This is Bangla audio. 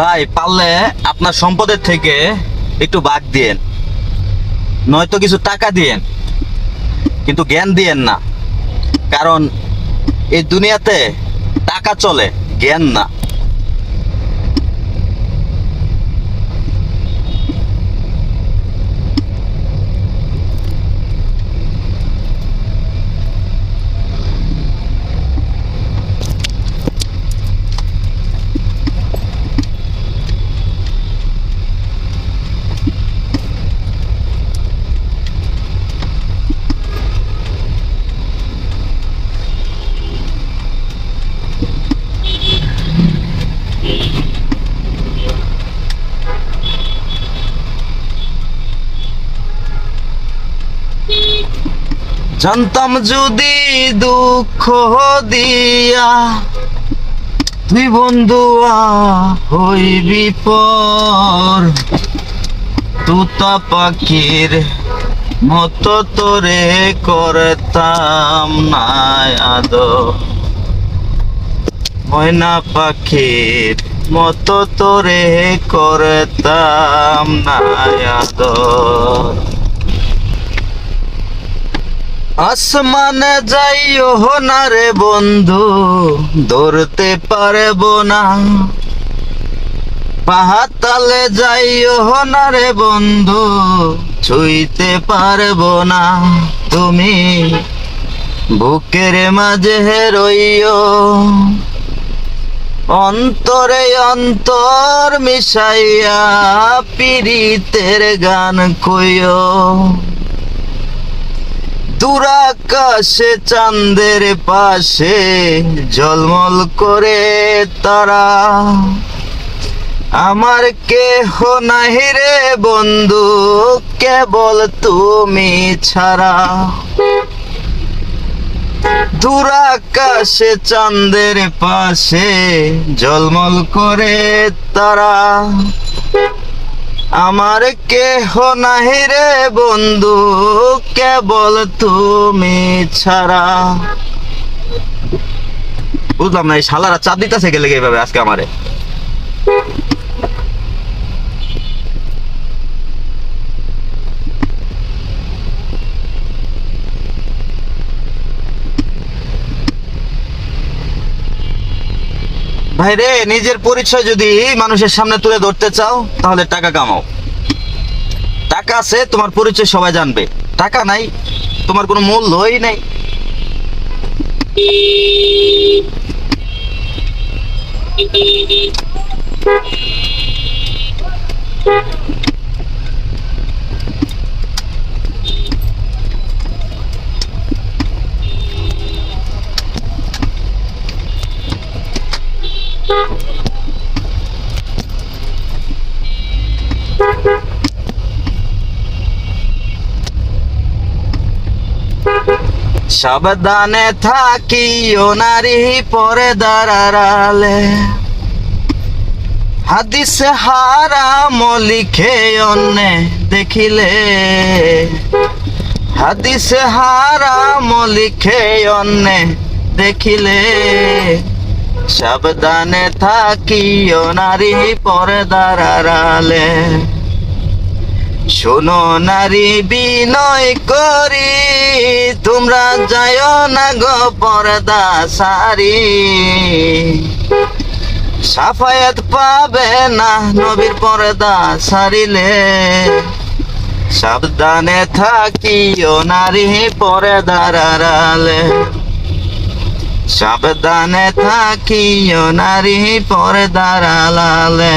ভাই, পারলে আপনার সম্পদের থেকে একটু বাদ দিয়েন। নয়তো কিছু টাকা দিয়েন, কিন্তু জ্ঞান দিয়েন না। কারণ এই দুনিয়াতে টাকা চলে, জ্ঞান না। জানতাম যদি দুঃখ দিয়া তুই বন্ধুয়া হইবি পর। তুতা পাখির মতো তোরে করতাম না আদো ময়না পাখির মতো তোরে করতাম না আদর। আসমানে যাইও না রে বন্ধু, ধরতে পারব না। পাহাতালে যাইও না রে বন্ধু, ছুঁইতে পারব না। তুমি বুকের মাঝে রইও, অন্তরে অন্তর মিশাইয়া পীড়িতের গান কইও। দুরাকাশে চাঁদের পাশে ঝলমল করে তারা। আমার কেহ নাহি রে বন্ধু, কেবল তুমি ছাড়া। দুরাকাশে চাঁদের পাশে ঝলমল করে তারা। আমার কেহ নাহি রে বন্ধু, কেবল তুমি ছাড়া। বুঝলাম না, এই শালারা চাপ দিতেছে গেলে এইভাবে আজকে আমারে? ভাই রে, নিজের পরিচয় যদি মানুষের সামনে তুলে ধরতে চাও, তাহলে টাকা কামাও। টাকা আছে, তোমার পরিচয় সবাই জানবে। টাকা নাই, তোমার কোনো মূল্যই নাই। সাবধানে থাকি ও নারী পরে দাঁড়ালে হাদিস হারাম লিখে অন্যে দেখিলে। হাদিস হারাম লিখে অন্যে দেখিলে। সাবধানে থাকি নারী পরে দাঁড়ালে শোনো নারী বিনয় করি, তোমরা যায় না গো পর্দা সারি। সাফায়াত পাবে না নবীর পর্দা সারিলে। সাবধানে থাকিও নারী পরে দাঁড়ালে সাবধানে থাকিও নারী পরে দাঁড়ালে